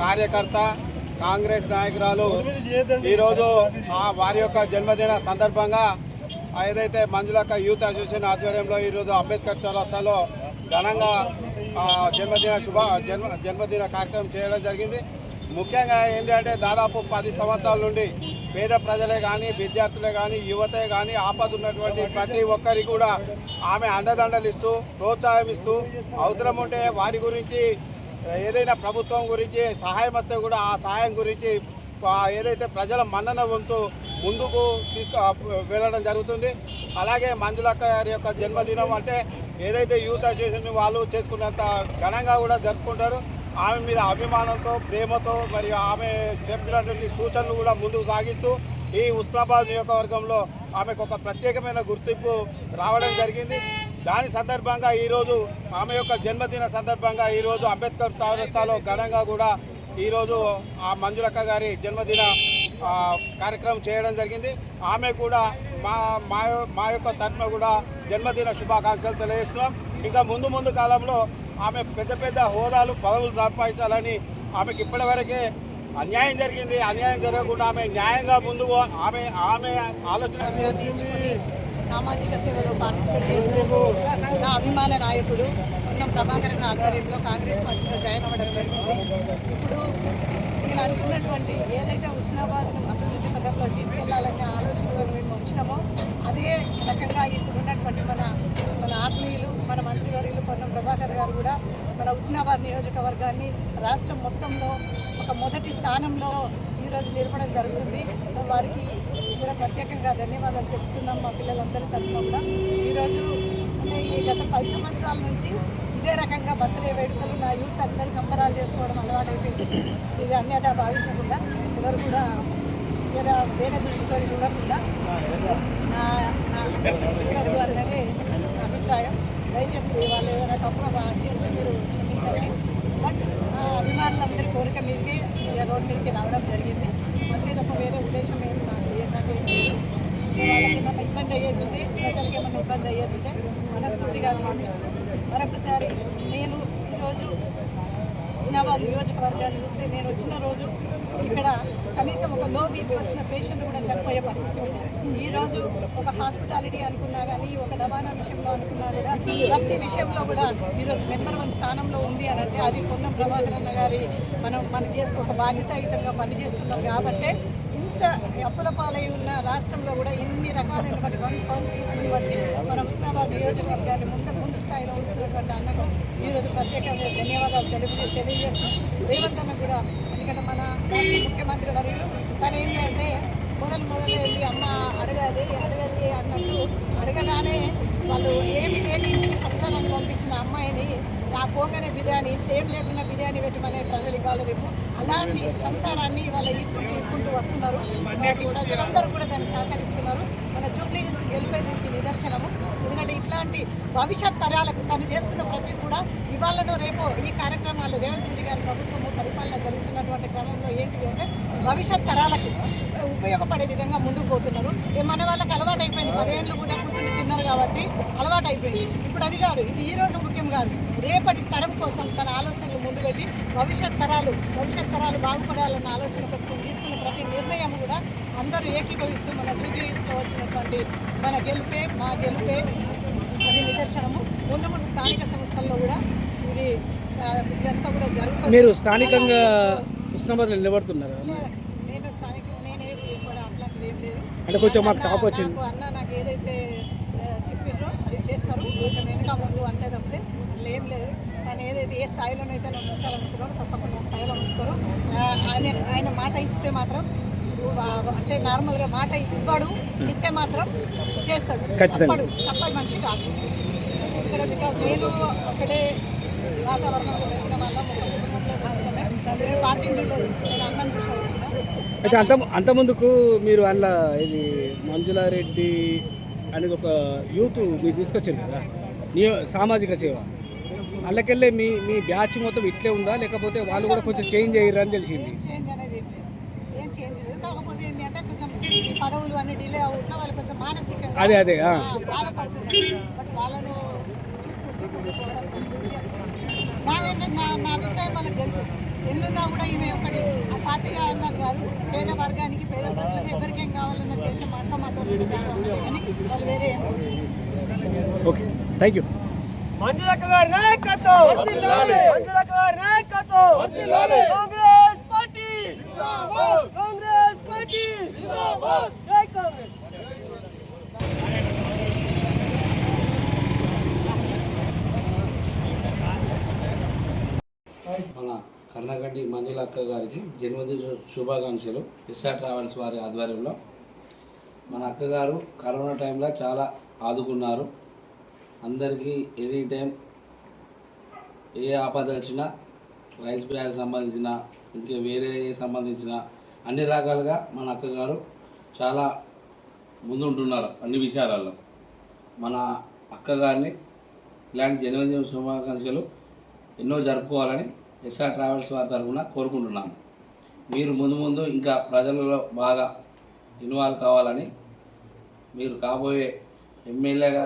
కార్యకర్త కాంగ్రెస్ నాయకురాలు ఈరోజు ఆ వారి యొక్క జన్మదిన సందర్భంగా ఏదైతే మంజులక్క యూత్ అసోసియేషన్ ఆధ్వర్యంలో ఈరోజు అంబేద్కర్ చౌరస్తాలో ఘనంగా జన్మదిన శుభ జన్మ జన్మదిన కార్యక్రమం చేయడం జరిగింది. ముఖ్యంగా ఏంటంటే దాదాపు పది సంవత్సరాల నుండి పేద ప్రజలే కానీ విద్యార్థులే కానీ యువతే కానీ ఆపద ఉన్నటువంటి ప్రతి ఒక్కరికి కూడా ఆమె అండదండలు ఇస్తూ ప్రోత్సాహం ఇస్తూ అవసరం ఉంటే వారి గురించి ఏదైనా ప్రభుత్వం గురించి సహాయం వస్తే కూడా ఆ సహాయం గురించి ఏదైతే ప్రజల మన్నన వంతు ముందుకు తీసుకు వెళ్ళడం జరుగుతుంది. అలాగే మంజులక్క గారి యొక్క జన్మదినం అంటే ఏదైతే యూత్ అసోసియేషన్ వాళ్ళు చేసుకున్నంత ఘనంగా కూడా జరుపుకుంటారు. ఆమె మీద అభిమానంతో ప్రేమతో మరియు ఆమె చెప్పినటువంటి సూచనలు కూడా ముందుకు సాగిస్తూ ఈ ఉస్నాబాద్ నియోజకవర్గంలో ఆమెకు ఒక ప్రత్యేకమైన గుర్తింపు రావడం జరిగింది. దాని సందర్భంగా ఈరోజు ఆమె యొక్క జన్మదిన సందర్భంగా ఈరోజు అంబేద్కర్ చౌరస్తాలో ఘనంగా కూడా ఈరోజు ఆ మంజులక్క గారి జన్మదిన కార్యక్రమం చేయడం జరిగింది. ఆమె కూడా మా మా మా యొక్క తరఫున కూడా జన్మదిన శుభాకాంక్షలు తెలియజేస్తున్నాం. ఇంకా ముందు ముందు కాలంలో ఆమె పెద్ద పెద్ద హోదాలు పదవులు సంపాదించాలని ఆమెకి ఇప్పటివరకే అన్యాయం జరిగింది. అన్యాయం జరగకుండా ఆమె న్యాయంగా ముందుకు ఆమె ఆమె ఆలోచన సామాజిక సేవలో పార్టిసిపేట్ చేస్తూ నా అభిమాన నాయకుడు పొన్నం ప్రభాకర్ ఆధ్వర్యంలో కాంగ్రెస్ పార్టీలో జాయిన్ అవ్వడం జరిగింది. ఇప్పుడు నేను అనుకున్నటువంటి ఏదైతే హుస్నాబాద్ను అభివృద్ధి పథంలో తీసుకెళ్ళాలనే ఆలోచనలో మేము వచ్చినామో అదే రకంగా ఇప్పుడు ఉన్నటువంటి మన మన ఆత్మీయులు మన మంత్రివర్యులు పొన్నం ప్రభాకర్ గారు కూడా మన హుస్నాబాద్ నియోజకవర్గాన్ని రాష్ట్రం మొత్తంలో ఒక మొదటి స్థానంలో ఈరోజు నిలపడం జరుగుతుంది. సో వారికి కూడా ప్రత్యేకంగా ధన్యవాదాలు చెప్తున్నాం మా పిల్లలందరి తరఫున కూడా. ఈరోజు అంటే ఈ గత పది సంవత్సరాల నుంచి ఇదే రకంగా బర్త్డే వేడుకలు నా యూత్ అందరూ సంబరాలు చేసుకోవడం అలవాటైపోయింది. ఇది అన్యటా భావించకుండా ఎవరు కూడా వేరే వేరే దృష్టితో చూడకుండా నా చూడద్దు అన్నదే నా అభిప్రాయం. దయచేసి వాళ్ళు ఏదైనా తప్పుగా చేస్తే మీరు క్షమించండి. బట్ ఆ అభిమానులందరి కోరిక మీదకే రోడ్ మీదకి రావడం జరిగింది అంతే తప్ప వేరే ఉద్దేశం ఏమి నాకు ఏ- నాకు ఏం లేదు వాళ్ళకి ఏమన్నా ఇబ్బంది అయ్యేది ప్రజలకి ఇబ్బంది అయ్యేది మనస్ఫూర్తిగా భావిస్తూ మరొకసారి నేను ఈరోజు హుస్నాబాద్ నియోజకవర్గాన్ని చూస్తే నేను వచ్చిన రోజు ఇక్కడ కనీసం ఒక లో బీపీ వచ్చిన పేషెంట్ కూడా చనిపోయే పరిస్థితి ఉంది. ఒక హాస్పిటాలిటీ అనుకున్నా కానీ ఒక రవాణా విషయంలో అనుకున్నా కూడా ప్రతి విషయంలో కూడా ఈరోజు నెంబర్ వన్ స్థానంలో ఉంది అని అంటే అది పొన్నం ప్రభాకర్ అన్న గారి మనం మనం చేస్తూ ఒక బాధ్యతాయుతంగా పనిచేస్తున్నాం కాబట్టి ఇంత అప్పుల పాలై ఉన్న రాష్ట్రంలో కూడా ఇన్ని రకాలైనటువంటి వంశం తీసుకుని వచ్చి మన హుస్నాబాద్ నియోజకవర్గాన్ని ముందు ముందు స్థాయిలో ఉంచుతున్నటువంటి అన్నకు ఈరోజు ప్రత్యేకంగా ధన్యవాదాలు తెలుగు తెలియజేస్తున్నాం. రేవంత్ అన్న కూడా ఎందుకంటే మన రాష్ట్ర ముఖ్యమంత్రి వర్యులు తను ఏంటి అంటే మొదలు మొదలైంది అమ్మ అడగాలి అడగాలి అన్నట్టు అడగగానే వాళ్ళు ఏమి లేని ఇంటికి సంసారాన్ని పంపించిన అమ్మాయిని ఆ పోగానే బిర్యానీ ఇంట్లో ఏం లేకుండా బిర్యానీ పెట్టమనే ప్రజలు ఇవ్వాలి రేపు అలాంటి సంసారాన్ని వాళ్ళ ఇట్టుకుంటూ ఇప్పుకుంటూ వస్తున్నారు. ప్రజలందరూ కూడా దాన్ని సహకరిస్తున్నారు. మన జూబ్లీ హిల్స్ గెలిపే నిదర్శనము. ఎందుకంటే ఇట్లాంటి భవిష్యత్ తరాలకు తను చేస్తున్న ప్రతిది కూడా ఇవాళనో రేపో ఈ కార్యక్రమాలు రేవంత్ రెడ్డి గారి ప్రభుత్వము పరిపాలన జరుగుతున్నటువంటి క్రమంలో ఏంటిది అంటే భవిష్యత్ తరాలకు ఉపయోగపడే విధంగా ముందుకు పోతున్నారు. ఏ మన వాళ్ళకి అలవాటు అయిపోయింది పదేళ్ళు కూడా కాబట్టి అలవాటు అయిపోయింది ఇప్పుడు అది కాదు ఇది ఈ రోజు ముఖ్యం కాదు. రేపటి తరం కోసం తన ఆలోచనలు ముందు పెట్టి భవిష్యత్ తరాలు భవిష్యత్ తరాలు బాగుపడాలన్న ఆలోచన పెట్టుకుని తీసుకున్న ప్రతి నిర్ణయం కూడా అందరూ ఏకీభవిస్తూ మన జూబ్లీస్లో వచ్చినటువంటి మన గెలిపే మా గెలిపే అది నిదర్శనము. ముందు ముందు స్థానిక సంస్థల్లో కూడా ఇది ఇదంతా కూడా జరుగుతుంది. మీరు స్థానికంగా ఉస్నాబాద్లో నిలబడుతున్నారు. నేను స్థానిక నేనే కూడా అట్లాంటిది ఏం లేదు. అంటే కొంచెం మాకు అన్న- టాక్ వచ్చింది. నాకు అన్న నాకు ఏదైతే చేస్తారు. కొంచెం వెనుక ముందు అంతే తప్పితే ఏం లేదు. కానీ ఏదైతే ఏ స్థాయిలోనైతే నన్ను ఉంచాలనుకున్నారో తప్పకుండా స్థాయిలో ఉంచుతారు. ఆయన ఆయన మాట ఇస్తే మాత్రం అంటే నార్మల్గా మాట ఇవ్వడు ఇస్తే మాత్రం చేస్తాడు. తప్పడు తప్పడు మనిషి కాదు. ఇక్కడ బికాస్ నేను ఒకటే వాతావరణంలో పెరిగిన వాళ్ళ ఒక కుటుంబంలో బ్రతకమే. నేను చూడలేదు నేను అన్నం చూసి వచ్చిన. అయితే అంత అంత ముందుకు మీరు అందులో ఇది మంజులారెడ్డి అనేది ఒక యూత్ మీరు తీసుకొచ్చారు కదా. నియో సామాజిక సేవ. అందుకెళ్ళే మీ మీ బ్యాచ్ మొత్తం ఇట్లే ఉందా? లేకపోతే వాళ్ళు కూడా కొంచెం చేంజ్ అయ్యారు అని తెలిసింది. అదే, అదే, వాళ్ళను ఎన్నున్నా కూడా ఈమె ఒకటి ఆ పార్టీ అన్నది కాదు పేద వర్గానికి పేద ప్రజలకు ఎవరికేం కావాలన్నా చేసే మాత్రం మాతో కానీ వాళ్ళు వేరే ఓకే థ్యాంక్ యూ మంజులక్క గారి నాయకత్వం. మంజులక్క గారి నాయకత్వం. కాంగ్రెస్ పార్టీ. కాంగ్రెస్ పార్టీ. జై కాంగ్రెస్. మన మంజుల అక్క గారికి జన్మదిన శుభాకాంక్షలు. ఎస్ఆర్ ట్రావెల్స్ వారి ఆధ్వర్యంలో. మన అక్కగారు కరోనా టైంలో చాలా ఆదుకున్నారు. అందరికీ ఎనీ టైం ఏ ఆపద వచ్చినా రైస్ బ్యాగ్ సంబంధించిన ఇంకా వేరే సంబంధించిన అన్ని రకాలుగా మన అక్కగారు చాలా ముందుంటున్నారు అన్ని విషయాలలో. మన అక్కగారిని ఇలాంటి జన్మదిన శుభాకాంక్షలు ఎన్నో జరుపుకోవాలని ఎస్ఆర్ ట్రావెల్స్ వారి తరఫున కోరుకుంటున్నాను మీరు ముందు ముందు ఇంకా ప్రజలలో బాగా ఇన్వాల్వ్ కావాలని మీరు కాబోయే ఎమ్మెల్యేగా